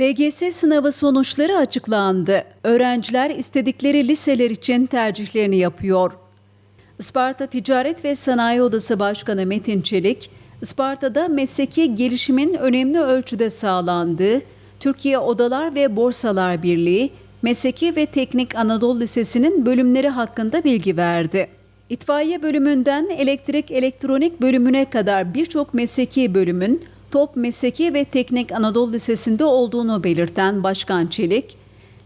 LGS sınavı sonuçları açıklandı. Öğrenciler istedikleri liseler için tercihlerini yapıyor. Isparta Ticaret ve Sanayi Odası Başkanı Metin Çelik, Isparta'da mesleki gelişimin önemli ölçüde sağlandığı Türkiye Odalar ve Borsalar Birliği Mesleki ve Teknik Anadolu Lisesi'nin bölümleri hakkında bilgi verdi. İtfaiye bölümünden elektrik elektronik bölümüne kadar birçok mesleki bölümün Top Mesleki ve Teknik Anadolu Lisesi'nde olduğunu belirten Başkan Çelik,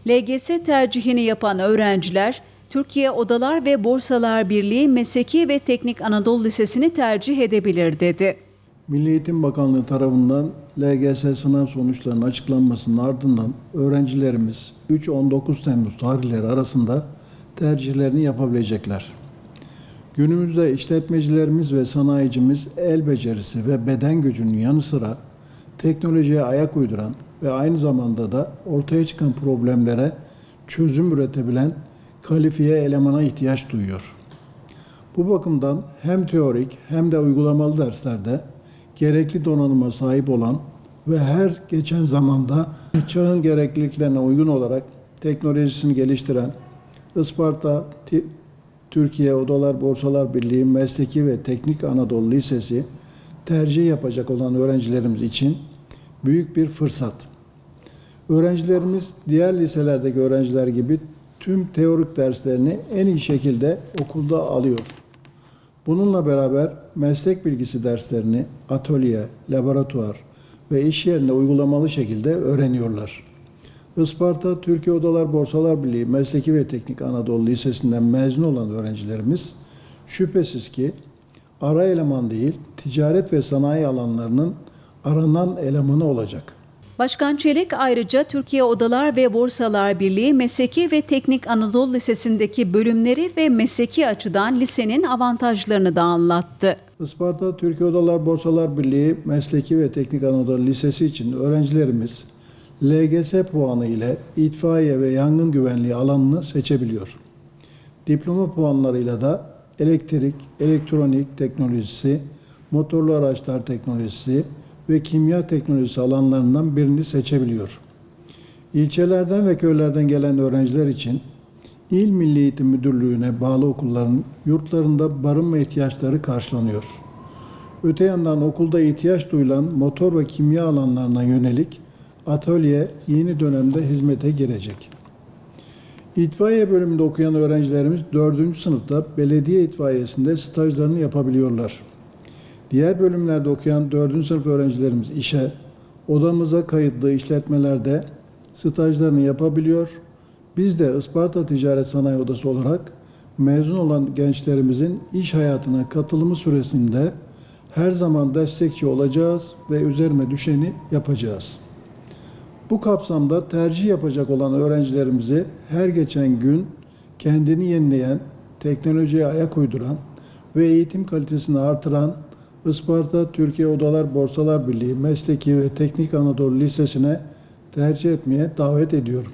LGS tercihini yapan öğrenciler Türkiye Odalar ve Borsalar Birliği Mesleki ve Teknik Anadolu Lisesi'ni tercih edebilir dedi. Milli Eğitim Bakanlığı tarafından LGS sınav sonuçlarının açıklanmasının ardından öğrencilerimiz 3-19 Temmuz tarihleri arasında tercihlerini yapabilecekler. Günümüzde işletmecilerimiz ve sanayicimiz el becerisi ve beden gücünün yanı sıra teknolojiye ayak uyduran ve aynı zamanda da ortaya çıkan problemlere çözüm üretebilen kalifiye elemana ihtiyaç duyuyor. Bu bakımdan hem teorik hem de uygulamalı derslerde gerekli donanıma sahip olan ve her geçen zamanda çağın gerekliliklerine uygun olarak teknolojisini geliştiren Isparta Türkiye Odalar Borsalar Birliği Mesleki ve Teknik Anadolu Lisesi tercih yapacak olan öğrencilerimiz için büyük bir fırsat. Öğrencilerimiz diğer liselerdeki öğrenciler gibi tüm teorik derslerini en iyi şekilde okulda alıyor. Bununla beraber meslek bilgisi derslerini atölye, laboratuvar ve iş yerinde uygulamalı şekilde öğreniyorlar. Isparta Türkiye Odalar Borsalar Birliği Mesleki ve Teknik Anadolu Lisesi'nden mezun olan öğrencilerimiz şüphesiz ki ara eleman değil, ticaret ve sanayi alanlarının aranan elemanı olacak. Başkan Çelik ayrıca Türkiye Odalar ve Borsalar Birliği Mesleki ve Teknik Anadolu Lisesi'ndeki bölümleri ve mesleki açıdan lisenin avantajlarını da anlattı. Isparta Türkiye Odalar Borsalar Birliği Mesleki ve Teknik Anadolu Lisesi için öğrencilerimiz LGS puanı ile itfaiye ve yangın güvenliği alanını seçebiliyor. Diploma puanlarıyla da elektrik, elektronik teknolojisi, motorlu araçlar teknolojisi ve kimya teknolojisi alanlarından birini seçebiliyor. İlçelerden ve köylerden gelen öğrenciler için İl Milli Eğitim Müdürlüğü'ne bağlı okulların yurtlarında barınma ihtiyaçları karşılanıyor. Öte yandan okulda ihtiyaç duyulan motor ve kimya alanlarına yönelik atölye yeni dönemde hizmete girecek. İtfaiye bölümünde okuyan öğrencilerimiz 4. sınıfta belediye itfaiyesinde stajlarını yapabiliyorlar. Diğer bölümlerde okuyan 4. sınıf öğrencilerimiz işe, odamıza kayıtlı işletmelerde stajlarını yapabiliyor. Biz de Isparta Ticaret Sanayi Odası olarak mezun olan gençlerimizin iş hayatına katılımı süresinde her zaman destekçi olacağız ve üzerime düşeni yapacağız. Bu kapsamda tercih yapacak olan öğrencilerimizi her geçen gün kendini yenileyen, teknolojiye ayak uyduran ve eğitim kalitesini artıran Isparta Türkiye Odalar Borsalar Birliği Mesleki ve Teknik Anadolu Lisesi'ne tercih etmeye davet ediyorum.